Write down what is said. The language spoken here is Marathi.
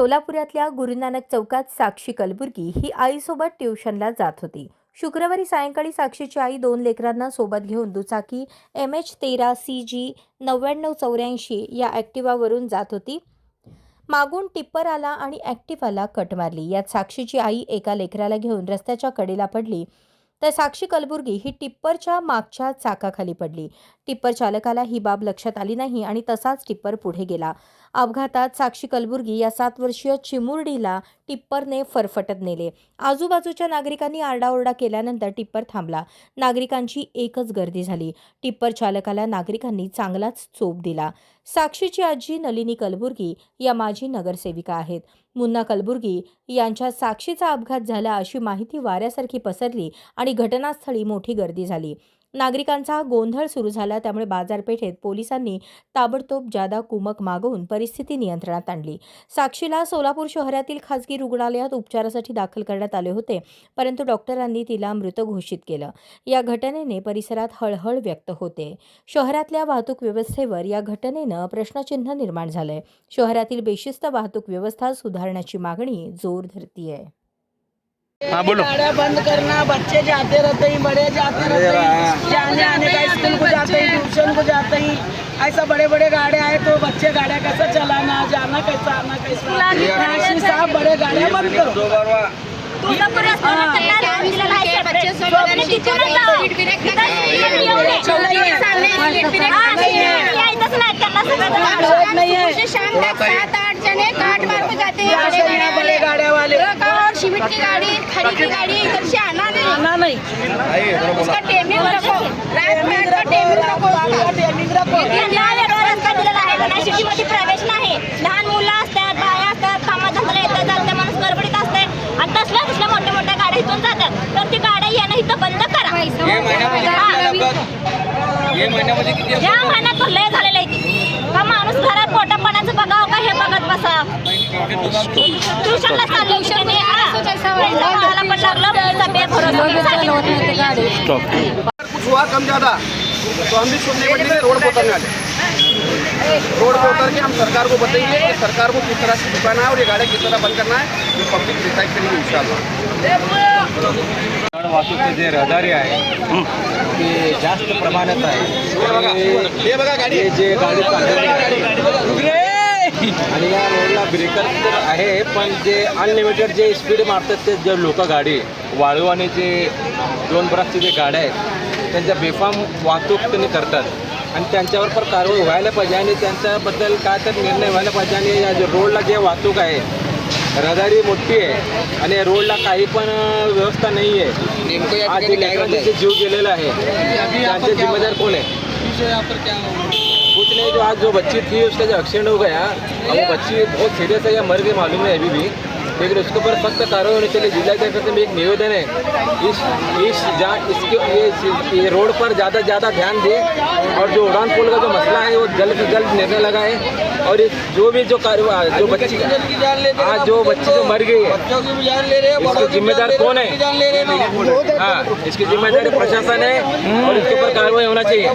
सोलापुरातल्या गुरुनानक चौकात साक्षी कलबुर्गी ही आईसोबत ट्युशनला जात होती. शुक्रवारी सायंकाळी साक्षीची आई दोन लेकरांना सोबत घेऊन दुचाकी एम एच तेरा सी जी नव्याण्णव चौऱ्याऐंशी या ॲक्टिवावरून जात होती. मागून टिप्पर आला आणि ॲक्टिवाला कट मारली. यात साक्षीची आई एका लेकराला घेऊन रस्त्याच्या कडेला पडली. तर साक्षी कलबुर्गी ही टिप्परच्या मागच्या चाकाखाली पडली. टिप्पर चालकाला ही बाब लक्षात आली नाही आणि तसाच टिप्पर पुढे गेला. अपघातात साक्षी कलबुर्गी या सात वर्षीय चिमुरडीला टिप्परने फरफटत नेले. आजूबाजूच्या नागरिकांनी आरडाओरडा केल्यानंतर टिप्पर थांबला. नागरिकांची एकच गर्दी झाली. टिप्पर चालकाला नागरिकांनी चांगलाच चोप दिला. साक्षीची आजी नलिनी कलबुर्गी या माजी नगरसेविका आहेत. मुन्ना कलबुर्गी यांच्या साक्षीचा अपघात झाला अशी माहिती वाऱ्यासारखी पसरली आणि घटनास्थळी मोठी गर्दी झाली. नागरिकांचा गोंधळ सुरू झाला त्यामुळे बाजारपेठेत पोलिसांनी ताबडतोब जादा कुमक मागवून परिस्थिती नियंत्रणात आणली. साक्षीला सोलापूर शहरातील खासगी रुग्णालयात उपचारासाठी दाखल करण्यात आले होते परंतु डॉक्टरांनी तिला मृत घोषित केलं. या घटनेने परिसरात हळहळ व्यक्त होते. शहरातल्या वाहतूक व्यवस्थेवर या घटनेनं प्रश्नचिन्ह निर्माण झालंय. शहरातील बेशिस्त वाहतूक व्यवस्था सुधारण्याची मागणी जोर धरतीये. हाँ बोलो गाड़ियाँ बंद करना बच्चे जाते रहते हैं बड़े जाते रहते हैं जाने आने का स्कूल को जाते हैं ट्यूशन को जाते हैं ऐसा बड़े बड़े गाड़ियाँ आए तो बच्चे गाड़ियाँ कैसे चलाना जाना कैसा आना कैसा साहब बड़े गाड़ियाँ बंद करो सात आठ जने काट मार को जाते हैं यहाँ से यहाँ बड़े गाड़ियाँ वाले और सीमेंट की गाड़ी खड़ी की गाड़ी इधर से आना नहीं. आना नहीं उसका टेमिंग रखो रात में का टेमिंग रखो रखो यांना वेगळा रस्ता दिलेला आहे. गणेश सिटीमध्ये प्रवेश नाही. लहान मुलं असतात बाया असतात येतात चालते माणूस गडबडीत असते. आणि तसल्या तसल्या मोठ्या मोठ्या गाड्या इथून जातात. तर ती गाड्या येणं इथं बंद करा. ये महिन्यामध्ये किती या महिन्यात लय झालेलं आहे. का माणूस घरात बघावं का हे बघत बसा. ट्युशनला चाललो ट्युशन पण लागलं तब्येत कुछ हुआ कम ज़्यादा? तो हम भी सुनने के लिए रोड पर उतरने वाले रोड पर उतर के हम सरकार को बताएँगे कि सरकार को किस तरह से झुकाना है और ये गाड़ी किस तरह बंद करना है ये पब्लिक डिसाइड करेंगे इंशाल्लाह। वाहतूकचे जे रहदारी आहे ते जास्त प्रमाणात आहे बघा गाड़ी। जे गाडी चाललेली आहे आणि या रोडला ब्रेकर तर आहे पण जे अनलिमिटेड जे स्पीड मारतात ते जे लोक गाडी वाळू आणि जे दोन ब्रासचे जे गाड्या आहेत त्यांच्या बेफाम वाहतूक त्यांनी करतात. आणि त्यांच्यावर पण कारवाई व्हायला पाहिजे आणि त्यांच्याबद्दल काय तर निर्णय व्हायला पाहिजे. आणि या जे रोडला जे वाहतूक आहे रहदारी मोठी आहे आणि या रोडला काही पण व्यवस्था नाही आहे आज लेकरांचे जे जीव गेलेला आहे. त्यांचे जिम्मेदार कोण आहे? नहीं जो आज जो बच्ची थी उसका जो एक्सीडेंट हो गया अब वो बच्ची बहुत सीरियस है या मर गई मालूम है अभी भी। लेकिन उसके ऊपर सख्त कार्रवाई होनी चाहिए। जिला से भी एक निवेदन है। इस इस जा इसके ये, ये रोड पर ज़्यादा से ज़्यादा ध्यान दे। और जो उड़ान पुल का जो मसला है वो जल्द से जल्द निर्णय लगाए। और इस जो भी जो कार्य जो बच्ची आज जो बच्ची जो मर गई है जिम्मेदार कौन है? हाँ इसकी ज़िम्मेदारी प्रशासन है और इसके ऊपर कार्रवाई होना चाहिए।